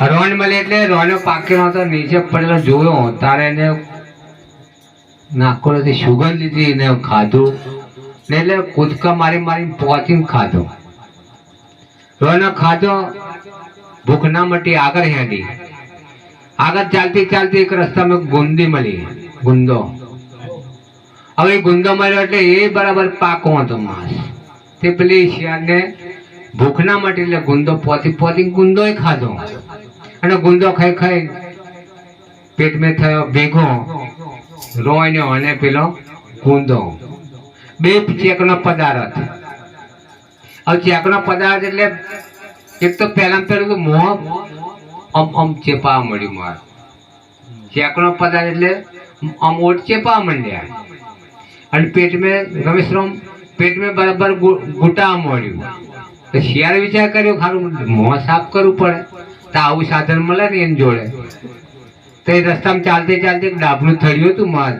રોન મળે એટલે રોનો પાકેલો હતો નીચે પડેલો જોયો તારે એને નાખોથી સુગંધ લીધી એને ખાધું ને એટલે કૂદકા મારી મારી પહોંચીને ખાધો. રોનો ખાધો, ભૂખ ના મટી, આગળ હેડી. આગળ ચાલતી ચાલતી એક રસ્તામાં ગુંદી મળી, ગુંદો. હવે ગુંદો મળ્યો એટલે એ બરાબર પાકો હતો માસ. તે પેલી શિયાળને ભૂખ ના મટી એટલે ગુંદો પોતી પોતી ગુંદોય ખાધો. અને ગુંદો ખાઈ ખાઈ પેટમાં થયો ભેગો રોયનો અને પેલો ગુંદો. બે ચેકનો પદાર્થ. હવે ચેકનો પદાર્થ એટલે એક તો પહેલા પહેલું તો મોં અમ અમ ચેપા મળ્યું મારે. ચેકનો પદાર્થ એટલે આમ ઓટ ચેપા માંડ્યા. અને પેટમાં રમેશરામ પેટમાં બરાબર ગુ- ગુટા મળ્યું. તો શિયાળે વિચાર કર્યો, ખારું મોં સાફ કરવું પડે. તો આવું સાધન મળે ને એની જોડે? તો એ રસ્તામાં ચાલતી ચાલતી ડાબલું થળિયું હતું માર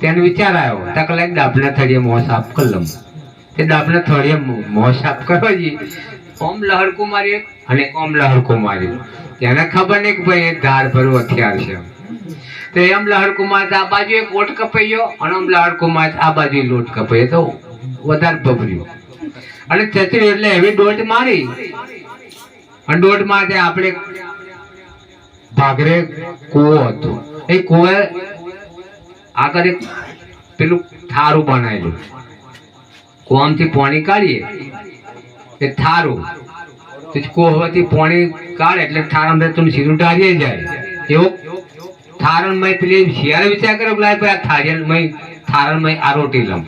તેને વિચાર આવ્યો, તક લાગ ડાબના થળિયે મોં સાફ કરી લઉં. તે ડાબના થળિયે મોં સાફ કરવા જઈએ ઓમ લહડકો માર્યું અને ઓમ લહડકો માર્યો. તેને ખબર નહીં કે ભાઈ એ ધાર ભરું હથિયાર છે તો એમ લહડકો માર આ બાજુ એક ઓટ કપાયો અને આમ લહડકો માર આ બાજુ લોટ કપાઈ તો વધારે બબર્યું અને ચચરી એટલે એવી દોટ મારી. દોટ મારતે આપણે ભાગરે કૂવો હતો. એ કૂવે આગળ એક પેલું થારું બનાવેલું. કૂવામાંથી પાણી કાઢીએ. એ થારું. તે કૂવાથી પાણી કાઢે એટલે થારણ તું સીધું ઢારીએ જાય. એવો થારણ મય પેલી શિયાળે વિચાર કર્યો કે લાય મય થારણ મય આ રોટી લમ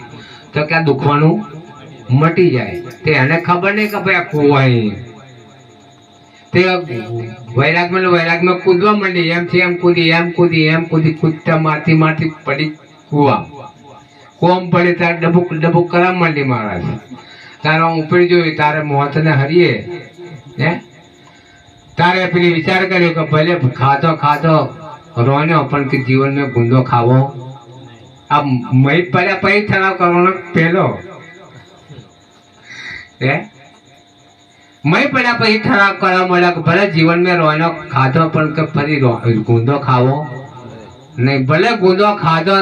તો કે આ દુખવાનું મટી જાય. તે એને ખબર નહીં કે ભાઈ આ કુવા અહીં તે વૈરાગમાં વૈરાગમાં કૂદવા માંડી. એમથી એમ કૂદી એમ કૂદી એમ કૂદી કૂદતા માથી માથી પડી કૂવા. કોમ પડે તારે ડબુક ડબુક કરવા માંડી મહારાજ. તારે ઉપડી જોયું તારે મોતને હરીએ, હે? તારે પેલી વિચાર કર્યો કે ભલે ખાધો ખાધો રોન્યો પણ કે જીવનમાં ગુંદો ખાવો. આ મય પડ્યા પછી ઠરાવ કરવાનો પહેલો. હે? મય પડ્યા પછી ઠરાવ કરવા મળ્યા કે ભલે જીવનમાં રોનો ખાધો, પણ કે ફરી ગુંદો ખાવો. નહીં, ભલે ગુંદો ખાધો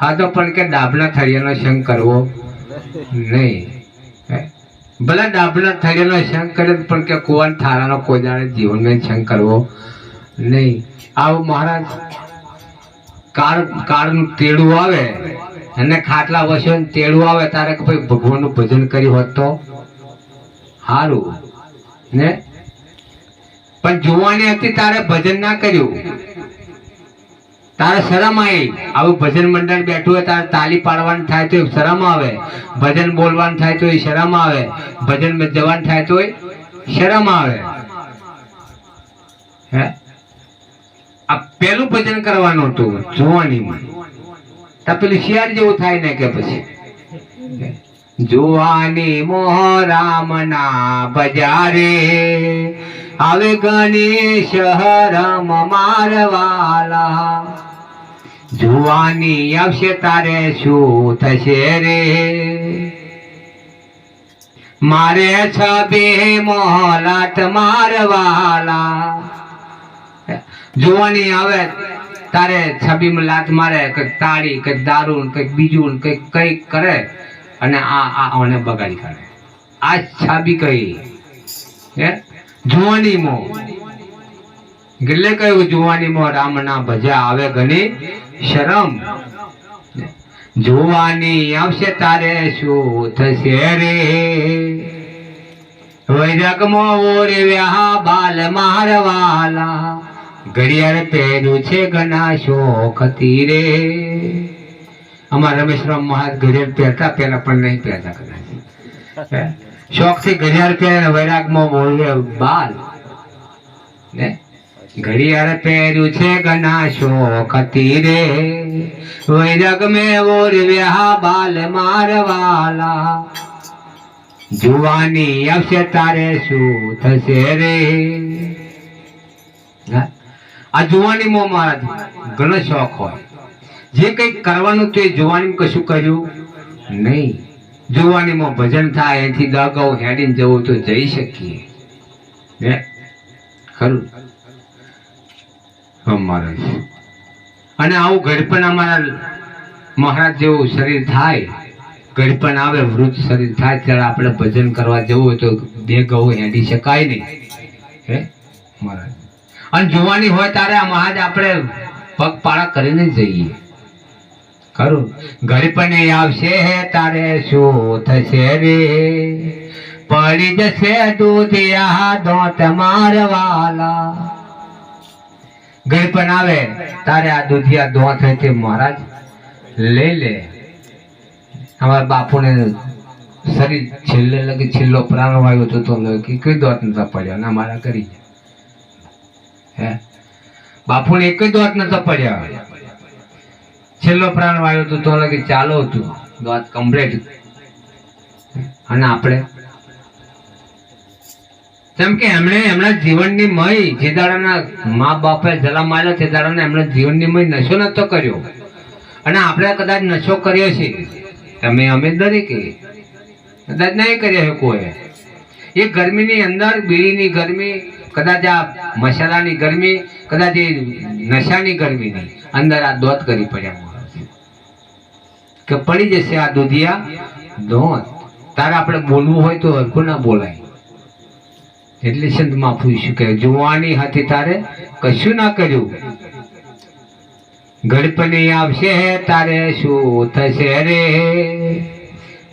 ખાધો, પણ કે ડાબના થળિયાનો સંગ કરવો. નહીં. ભલે ડાબના થળિયાનો સંગ કરે, પણ કે કુવાન થારાનો કોદાળે જીવન જીવનમાં સંગ કરવો. નહીં. આવો મહારાજ, કાળ, કાળનું તેડું આવે, અને ખાટલા વસ્યો તેડું આવે, તારે કે ભાઈ ભગવાનનું ભજન કર્યું હોત તો? સારું ને? પણ જોવાની હતી તારે ભજન ના કર્યું. તારે શરમ આવી? આવું ભજન મંડળ બેઠું હોય તારે તાલી પાડવાનું થાય તો શરમ આવે. ભજન બોલવાનું થાય તો શરમ આવે. ભજનમાં જવાનું થાય તો શરમ આવે. હે? આ પેલું ભજન કરવાનું હતું જોવાનીમાં તો પેલું શિયાળ જેવું થાય ને કે પછી? જુવાની મોહરામના બજારે. આવે ગણેશ હરમ મારવાલા. જુવાની આવશે તારે શું થશે રે? મારે છબે મોહલાટ મારવાલા. જોવાની આવે તારે છબીમાં લાત મારે, કંઈક તાળી, કંઈક દારૂ કંઈક બીજું કંઈક કંઈક કરે. અને આ આ બગાડી કાઢે. આ છાબી કઈ? હે? જુવાનીમો એટલે કયું જુવાનીમાં રામ ના ભજા આવે ઘણી શરમ. જોવાની આવશે તારે શું થશે રે? વૈરાગમાં ઓરે વ્યાહ બાલ મારવાલા. ઘડિયાળ પહેર્યું છે ઘણા શોખ રે અમારા રમેશરામ મહારાજ ઘડિયાળ પહેરતા, પહેલા પણ નહીં પહેરતા કદાચ. શોખ શોખથી ઘડિયાળ પહેરે વૈરાગમાં બોલે બાલ. ને? ઘડિયાળ પહેર્યું છે ઘણા શોખથી રે. વૈરાગ મેં ઓર વ્યાહ બાલ મારવાલા. જુવાની આવશે તારે શું થશે રે? હા? આ જુવાનીમાં મારા ઘણો શોખ હોય. જે કંઈક કરવાનું તો એ જુવાનીમાં કશું કર્યું નહીં. જોવાનીમાં ભજન થાય એથી દગાઉ હેડીને જવું તો જઈ શકીએ. હે? ખરું? મહારાજ. અને આવું ઘડપણ અમારા મહારાજ જેવું શરીર થાય ઘડપણ આવે, વૃદ્ધ શરીર થાય, ત્યારે આપણે ભજન કરવા જવું હોય તો બે ગૌ હેડી શકાય નહીં. હે? મહારાજ. અને જોવાની હોય ત્યારે આ મહારાજ આપણે પગપાળા કરીને જઈએ. ખરું ગળપણે આવશે હે તારે શું થશે રે? પડી જશે દૂધિયા દોત મારવાલા ગળપણ આવે, તારે આ દૂધિયા દોત તે મહારાજ લઈ લે. અમારા બાપુને શરીર છેલ્લે લગી છેલ્લો પ્રાણ વાયો તો તો કઈ દોત નતા પડ્યા, ના મારા કરી. હે? બાપુને એક જ દોત નતા પડ્યા. છેલ્લો પ્રાણ વાયો હતો તો લગી ચાલો હતું. વાત કમ્પ્લીટ અને આપણે? જેમ કે એમણે એમના જીવનની મય જે દાડાના મા બાપે જલા આવ્યો તે દાડાને એમના જીવનની મય નશો નતો કર્યો. અને આપણે કદાચ નશો કર્યો છે. તમે અમે દરેકે. કદાચ નહીં કર્યો કોઈ એ ગરમીની અંદર, બીડીની ગરમી, કદાચ આ મસાલાની ગરમી, કદાચ એ નશાની ગરમીની અંદર આ દોત કરી પડ્યા. કે પડી જશે આ દુધિયા ધોધ તારે આપણે બોલવું હોય તો હરખું ના બોલાય. એટલે સંત માફું શું કે જુવાની હતી તારે કશું ના કર્યું. ગડપની આવશે તારે શું થશે રે?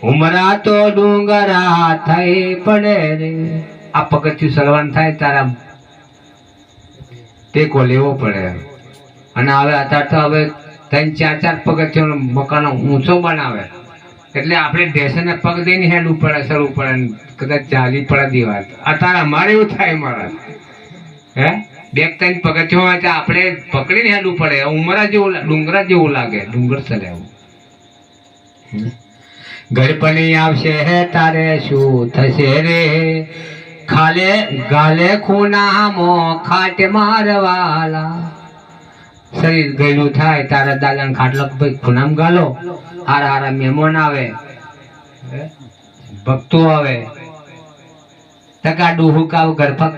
ઉમરા તો ડુંગરા થઈ પડે રે. આ પગથિયું સલવાન થાય તારા ટેકો લેવો પડે. અને હવે અત્યારે તો હવે ત્રણ, ચાર ચાર પગથિયાનો મકાનો ઊંચો બનાવે. એટલે આપણે ઢેસને પગ દઈને હેડવું પડે સરવું પડે કદાચ ચાલી પડે દીવાલ. અત્યારે અમારે એવું થાય મારા. હે? બે ત્રણ પગથિયો હોય આપણે પકડીને હેડવું પડે ઉમરા જેવું ડુંગરા જેવું લાગે, ડુંગર ચલાવું ગરપણી આવશે હે તારે, શું થશે રે? ખાલે, ગાલે ખૂના મો ખાટ મારવાલા. શરીર ગયેલું થાય તારા દાદાને ખાટલો ભાઈ ખૂણામ ગાલો. હારા હારા મહેમાન આવે. ભક્તો આવે. ટકા ડોહું કાવ ગરફક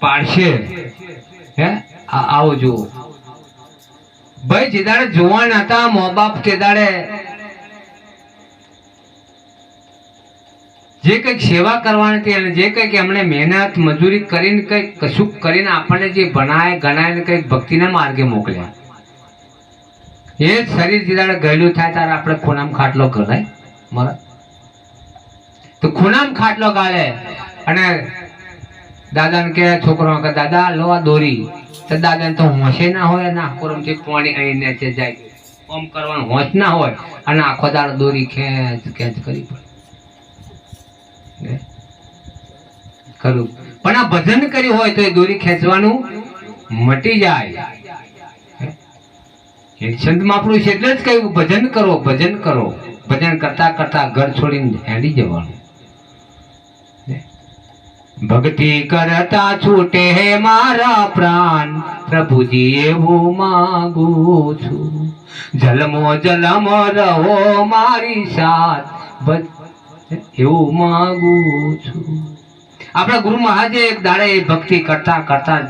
પાડશે. હે? આવો જુઓ. ભાઈ જે દાડે જોવાન હતા, મો બાપ તે દાડે જે કંઈક સેવા કરવાની અને જે કંઈક એમણે મહેનત, મજૂરી કરીને કંઈક કશું કરીને આપણને જે ભણાય, ગણાય ને કંઈક ભક્તિના માર્ગે મોકલ્યા. એ જ શરીર જ્યારે ગયેલું થાય ત્યારે આપણે ખૂણામ ખાટલો ગણાય મારા. તો ખૂણામ ખાટલો ગાળે અને દાદાને કે છોકરો કે દાદા, લો આ દોરી. તો દાદાને તો હોશે ના હોય અને આખો રમથી પાણી અહીં નીચે જાય. ઓમ કરવાનું હોશ ના હોય અને આખો દાડો દોરી ખેંચ ખેંચ કરી પડે? ખરું. પણ આ ભજન કર્યું હોય તો એ દોરી ખેંચવાનું મટી જાય. હે? એ છે એટલે જ કહ્યું, ભજન કરો ભજન કરો. ભજન કરતા કરતા ઘર છોડીને હેડી જવાનું. ભક્તિ કરતા છૂટે હે મારા પ્રાણ. પ્રભુજી, એવું માંગુ છું. જલમો જલમો રહો મારી સાથ. એવું માંગુ છું. આપણા ગુરુ મહારાજે એક દાડે ભક્તિ કરતા કરતા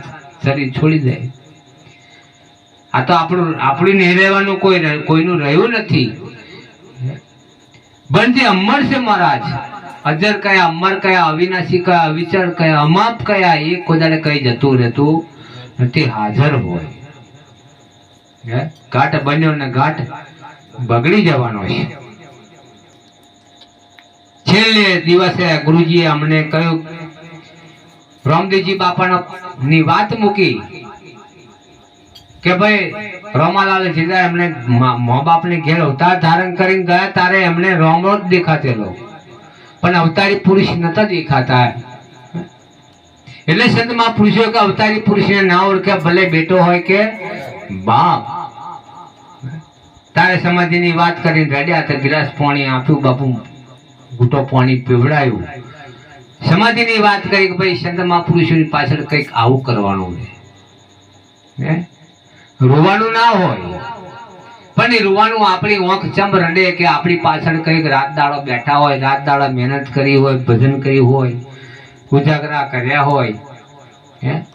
શરીર છોડી દે. આ તો આપણું આપણું નહીં રહેવાનું કોઈ કોઈનું રહ્યું નથી. બનજે અમર છે મહારાજ, અજર કયા, અમર કયા, અવિનાશી કયા, અવિચાર કયા, અમાપ કયા, એ કોદાડે કઈ જતું રહેતું નથી, હાજર હોય? ઘાટ બન્યો ને ઘાટ બગડી જવાનો છે. છેલ્લે દિવસે ગુરુજીએ અમને કહ્યું, રામદેવજી બાપાની વાત મૂકી કે ભાઈ, રોમાલાલ જીદા એમને મા બાપને ઘેર અવતાર ધારણ કરીને ગયા તારે એમને રોમો જ દેખાતેલો. પણ અવતારી પુરુષ નતા દેખાતા. એટલે સંતમાં પુરુષો કે અવતારી પુરુષને ના ઓળખે, ભલે બેટો હોય કે બાપ. તારે સમાધિની વાત કરીને રડ્યા તો ગિલાસ પાણી આપ્યું, બાપુ ઘૂંટો પાણી પીવડાયું. સમાધિની વાત કરી કે ભાઈ સંત મહાપુરુષોની પાછળ કંઈક આવું કરવાનું છે? રોવાનું ના હોય. પણ એ રોવાનું આપણી ઓંખ ચમ રડે કે આપણી પાછળ કંઈક રાત દાડો બેઠા હોય, રાત દાડો મહેનત કરી હોય, ભજન કર્યું હોય, ઉજાગરા કર્યા હોય. હે?